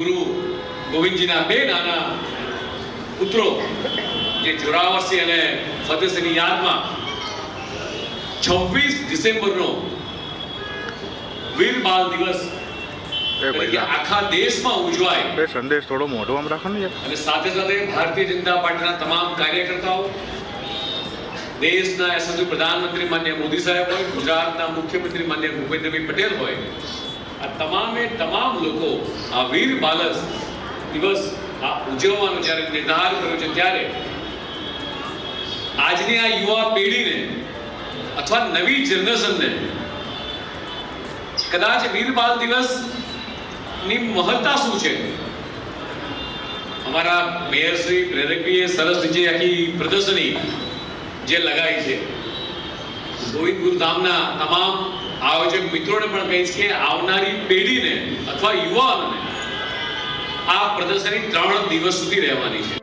ગુરુ ગોવિંદજીના બે નાના પુત્રો જે જોરાવરસિંહ અને ફતેહસિંહની યાદમાં છવ્વીસ ડિસેમ્બરનો વીર બાલ દિવસ આખા દેશમાં ઉજવાય. એ સંદેશ થોડો મોટો આમ રાખો ને અને સાથે સાથે ભારતીય જનતા પાર્ટીના તમામ કાર્યકર્તાઓ દેશના યશસ્વી પ્રધાનમંત્રી માન્ય મોદી સાહેબ હોય ગુજરાતના મુખ્યમંત્રી માન્ય ભૂપેન્દ્રભાઈ પટેલ હોય આ તમામે તમામ લોકો, આ વીર બાલસ દિવસ આ ઉજવવાનો જ્યારે નિર્ધાર કર્યો છે ત્યારે આજની આ યુવા પેઢીને અથવા નવી જનરેશનને કદાચ વીર બાલ દિવસની મહત્તા શું છે? અમારા મેયર શ્રી પ્રેરકજીએ સરસ રીતે આખી પ્રદર્શની જે લગાવી છે. ગોવિંદપુર ધામના તમામ આયોજક મિત્રોને પણ કહીશ કે આવનારી પેઢીને અથવા યુવાનોને આ પ્રદર્શની ત્રણ દિવસ સુધી રહેવાની છે.